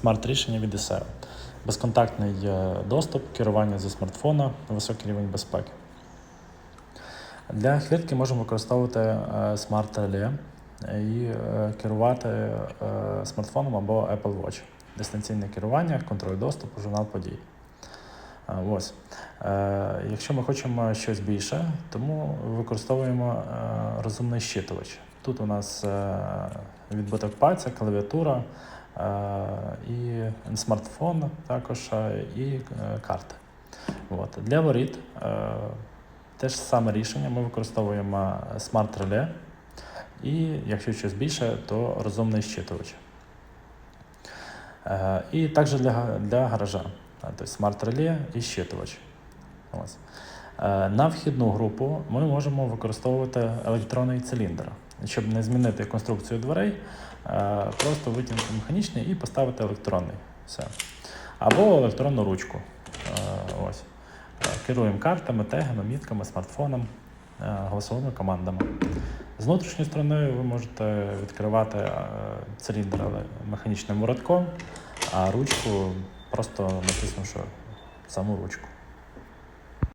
Смарт-рішення від ISEO. Безконтактний е, доступ, керування зі смартфона, високий рівень безпеки. Для хвіртки можемо використовувати е, смарт-реле і е, керувати е, смартфоном або Apple Watch. Дистанційне керування, контроль доступу, журнал подій. Ось. Е, Якщо ми хочемо щось більше, тому використовуємо е, розумний щитувач. Тут у нас е, відбиток пальця, клавіатура і смартфон, також і карти. От. Для воріт те ж саме рішення. Ми використовуємо смарт-реле і, якщо щось більше, то розумний щитувач. І також для, для гаража, тобто смарт-реле і щитувач. Ось. Е, На вхідну групу ми можемо використовувати електронний циліндр, щоб не змінити конструкцію дверей, е, просто витягнути механічний і поставити електронний. Все. Або електронну ручку. Е, Ось. Керуємо картами, тегами, мітками, смартфоном, голосовими командами. З внутрішньої сторони ви можете відкривати циліндр механічним воротком, а ручку просто натиснувши саму ручку.